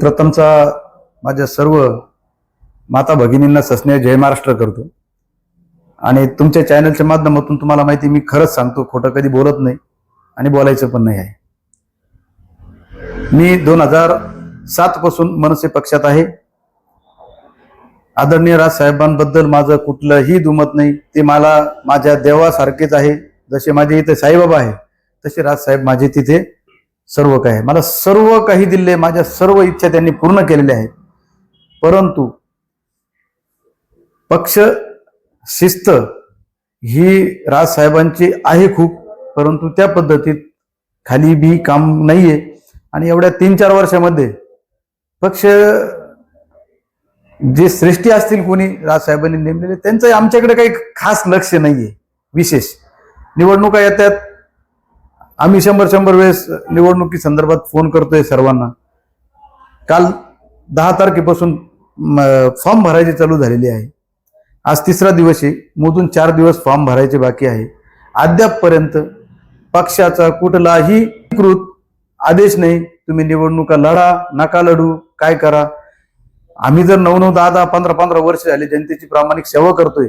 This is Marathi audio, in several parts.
प्रथमचा माझ्या सर्व माता भगिनींना ससने जय महाराष्ट्र करतो. आणि तुमच्या चॅनलच्या माध्यमातून तुम्हाला माहिती मी खरंच सांगतो खोटं कधी बोलत नाही आणि बोलायचं पण नाही आहे. मी दोन हजार सात पासून मनसे पक्षात आहे. आदरणीय राजसाहेबांबद्दल माझं कुठलंही दुमत नाही. ते मला माझ्या देवासारखेच आहे. जसे माझे इथे साईबाबा आहे तसे राजसाहेब माझे तिथे सर्व काही आहे. मला सर्व काही दिले माझ्या सर्व इच्छा त्यांनी पूर्ण केलेल्या आहेत. परंतु पक्ष शिस्त ही राजसाहेबांची आहे खूप परंतु त्या पद्धतीत खाली बी काम नाहीये. आणि एवढ्या तीन चार वर्षामध्ये पक्ष जे श्रेष्ठी असतील कोणी राजसाहेबांनी नेमलेले त्यांचं आमच्याकडे काही खास लक्ष नाहीये विशेष. निवडणुका येतात आम्ही शंभर शंभर वेळेस निवडणुकी संदर्भात फोन करतोय सर्वांना. काल दहा तारखेपासून फॉर्म भरायची चालू झालेली आहे. आज तिसरा दिवस आहे. मोजून चार दिवस फॉर्म भरायचे बाकी आहे. अद्यापपर्यंत पक्षाचा कुठलाही कृत आदेश नाही. तुम्ही निवडणुका लढा नका लढू काय करा. आम्ही जर नऊ नऊ दहा दहा पंधरा पंधरा वर्ष झाले जनतेची प्रामाणिक सेवा करतोय.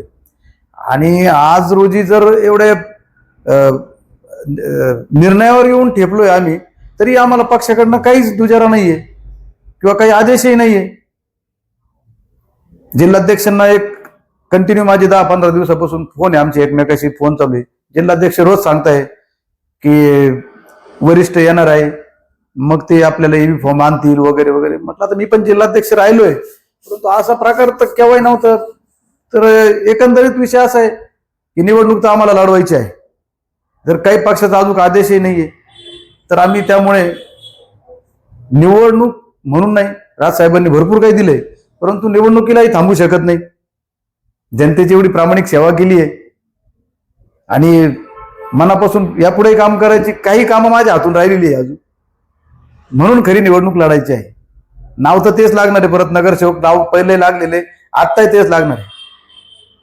आणि आज रोजी जर एवढ्या निर्णयावर येऊन ठेपलोय आम्ही तरी आम्हाला पक्षाकडनं काहीच दुजारा नाहीये किंवा काही आदेशही नाहीये. जिल्हाध्यक्षांना एक कंटिन्यू माझे दहा पंधरा दिवसापासून फोन आहे आमचे एकमेकाशी फोन चालू आहे. जिल्हाध्यक्ष रोज सांगताय की वरिष्ठ येणार आहे मग ते आपल्याला एव्ही फॉर्म आणतील वगैरे वगैरे. म्हटलं आता मी पण जिल्हाध्यक्ष राहिलोय परंतु असा प्रकार तर केव्हाही नव्हता. तर एकंदरीत विषय असा आहे की निवडणूक तर आम्हाला लढवायची आहे. जर काही पक्षाचा अजून आदेशही नाहीये तर आम्ही त्यामुळे निवडणूक म्हणून नाही राजसाहेबांनी भरपूर काही दिले परंतु निवडणुकीलाही थांबू शकत नाही. जनतेची एवढी प्रामाणिक सेवा केली आहे. आणि मनापासून यापुढे काम करायची काही कामं माझ्या हातून राहिलेली आहे अजून. म्हणून खरी निवडणूक लढायची आहे. नाव तर तेच लागणार आहे परत नगरसेवक नाव पहिले लागलेले आत्ताही तेच लागणार आहे.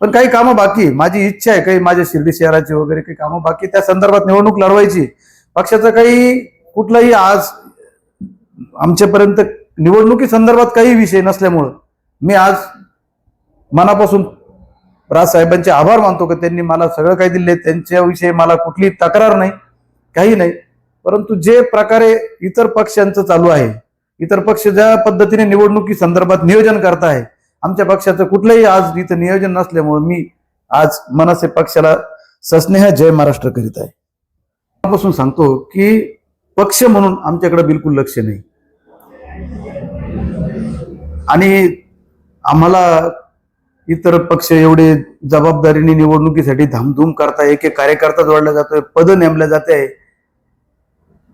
पण काही कामं बाकी. माझी इच्छा आहे काही माझ्या शिर्डी शहराची वगैरे काही कामं बाकी. त्या संदर्भात निवडणूक लढवायची. पक्षाचं काही कुठलाही आज आमच्यापर्यंत निवडणुकी संदर्भात काही विषय नसल्यामुळं मी आज मनापासून राजसाहेबांचे आभार मानतो की त्यांनी मला सगळं काही दिले. त्यांच्याविषयी मला कुठली तक्रार नाही काही नाही. परंतु जे प्रकारे इतर पक्षांचं चालू आहे इतर पक्ष ज्या पद्धतीने निवडणुकी संदर्भात नियोजन करत आहे आमच्या पक्षाचं कुठलंही आज इथं नियोजन नसल्यामुळे मी आज मनसे पक्षाला सस्नेह जय महाराष्ट्र करीत आहे. पासून सांगतो की पक्ष म्हणून आमच्याकडे बिलकुल लक्ष नाही. आणि आम्हाला इतर पक्ष एवढे जबाबदारीने निवडणुकीसाठी धामधूम करता एक एक कार्यकर्ता जोडला जातोय पद नेमल्या जाते आहे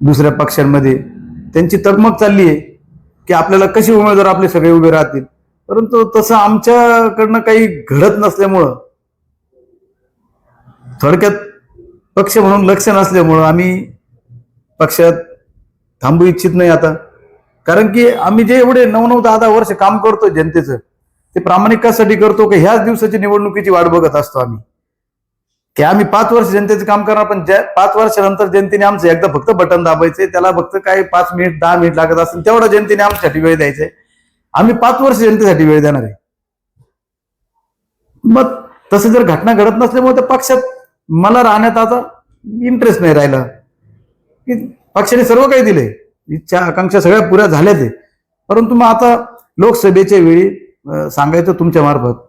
दुसऱ्या पक्षांमध्ये. त्यांची तगमग चालली आहे की आपल्याला कशी उमेदवार आपले सगळे उभे राहतील? परंतु तसं आमच्याकडनं काही घडत नसल्यामुळं थोडक्यात पक्ष म्हणून लक्ष नसल्यामुळं आम्ही पक्षात थांबू इच्छित नाही आता. कारण की आम्ही जे एवढे नऊ नऊ दहा दहा वर्ष काम करतो जनतेचं ते प्रामाणिकासाठी करतो की ह्याच दिवसाची निवडणुकीची वाट बघत असतो आम्ही. की आम्ही पाच वर्ष जनतेचं काम करणार पण ज्या पाच वर्षानंतर जनतेने आमचं एकदा फक्त बटन दाबायचंय त्याला फक्त काही पाच मिनिट दहा मिनिट लागत असेल तेवढा जनतेने आमच्यासाठी वेळ द्यायचंय. आम्ही पाच वर्ष जनतेसाठी वेळ देणार आहे. मग तसं जर घटना घडत नसल्यामुळे त्या पक्षात मला राहण्यात आता इंटरेस्ट नाही राहिला. की पक्षाने सर्व काही दिले इच्छा आकांक्षा सगळ्या पुऱ्या झाल्याच आहे. परंतु मग आता लोकसभेच्या वेळी सांगायचं तुमच्या मार्फत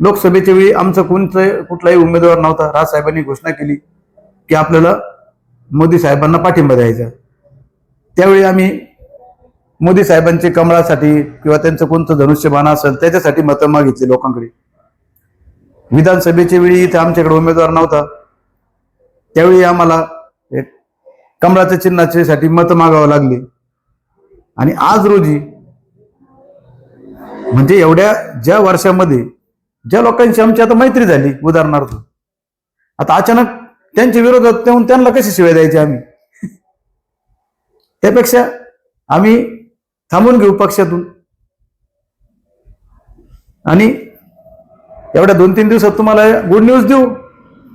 लोकसभेच्या वेळी आमचा कोणतं कुठलाही उमेदवार नव्हता. राजसाहेबांनी घोषणा केली की आपल्याला मोदी साहेबांना पाठिंबा द्यायचा. त्यावेळी आम्ही मोदी साहेबांचे कमळासाठी किंवा त्यांचं कोणतं धनुष्यबाण असेल त्याच्यासाठी मतं मागितली लोकांकडे. विधानसभेच्या वेळी इथे आमच्याकडे उमेदवार नव्हता. त्यावेळी आम्हाला एक कमळाच्या चिन्हाचे साठी मतं मागावं लागली. आणि आज रोजी म्हणजे एवढ्या ज्या वर्षामध्ये ज्या लोकांची आमची आता मैत्री झाली उदाहरणार्थ. आता अचानक त्यांच्या विरोधात येऊन त्यांना कशी शिवाय द्यायची आम्ही? त्यापेक्षा आम्ही थांबून घेऊ पक्षातून. आणि एवढ्या दोन तीन दिवसात तुम्हाला गुड न्यूज देऊ.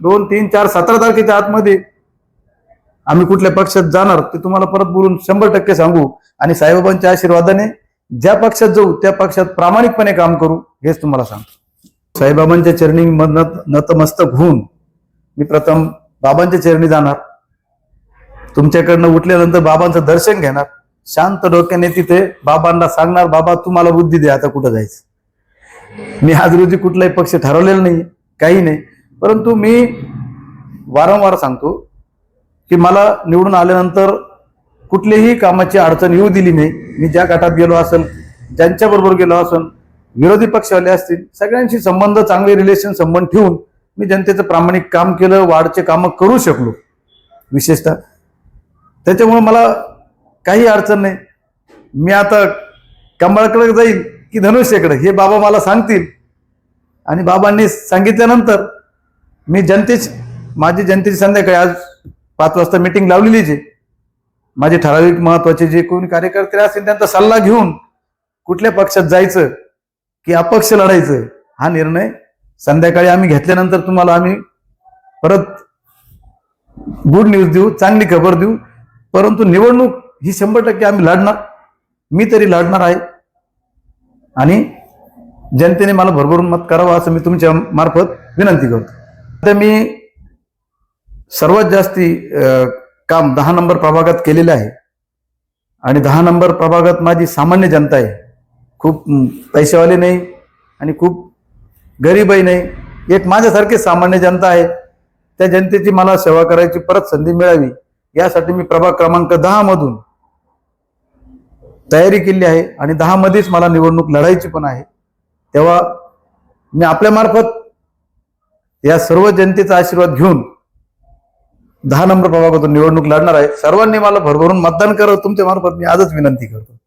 दोन तीन चार सतरा तारखेच्या आतमध्ये आम्ही कुठल्या पक्षात जाणार ते तुम्हाला परत बोलून शंभर टक्के सांगू. आणि साईबाबांच्या आशीर्वादाने ज्या पक्षात जाऊ त्या पक्षात प्रामाणिकपणे काम करू हेच तुम्हाला सांगतो. साईबाबांच्या चरणी नतमस्तक होऊन मी प्रथम बाबांच्या चरणी जाणार. तुमच्याकडनं उठल्यानंतर बाबांचं दर्शन घेणार. शांत डोक्याने तिथे बाबांना सांगणार बाबा तू मला बुद्धी दे आता कुठं जायचं? मी आज रोजी कुठलाही पक्ष ठरवलेला नाही काही नाही. परंतु मी वारंवार सांगतो की मला निवडून आल्यानंतर कुठलीही कामाची अडचण येऊ दिली नाही. मी ज्या गटात गेलो असेल ज्यांच्या बरोबर गेलो असेल विरोधी पक्षवाले असतील सगळ्यांशी संबंध चांगले रिलेशन संबंध ठेवून मी जनतेचं प्रामाणिक काम केलं वाढचे कामं करू शकलो. विशेषतः त्याच्यामुळे मला काही अडचण नाही. मी आता कंबाळकडे जाईल की धनुष्यकडे. हे बाबा मला सांगतील. आणि बाबांनी सांगितल्यानंतर मी जनतेची माझी जनतेची संध्याकाळी आज पाच वाजता मिटिंग लावलेलीच आहे. माझे ठराविक महत्त्वाचे जे कोणी कार्यकर्ते असतील त्यांचा सल्ला घेऊन कुठल्या पक्षात जायचं की अपक्ष लढायचं हा निर्णय संध्याकाळी आम्ही घेतल्यानंतर तुम्हाला आम्ही परत गुड न्यूज देऊ चांगली खबर देऊ. परंतु निवडणूक ही शंभर टक्के आम्ही लढणार. मी तरी लढणार आहे. आणि जनतेने मला भरभरून मत करावं असं मी तुमच्या मार्फत विनंती करतो. तर मी सर्वात जास्ती काम दहा नंबर प्रभागात केलेलं आहे. आणि दहा नंबर प्रभागात माझी सामान्य जनता आहे. खूप पैसेवाले नाही आणि खूप गरीबही नाही. एक माझ्यासारखी सामान्य जनता आहे. त्या जनतेची मला सेवा करायची परत संधी मिळावी. यासाठी मी प्रभाग क्रमांक दहामधून तयारी केली आहे आणि दहामध्येच मला निवडणूक लढायची पण आहे. तेव्हा मी आपल्यामार्फत या सर्व जनतेचा आशीर्वाद घेऊन दहा नंबर प्रभागातून निवडणूक लढणार आहे. सर्वांनी मला भरभरून मतदान करत तुमच्या मार्फत मी आजच विनंती करतो.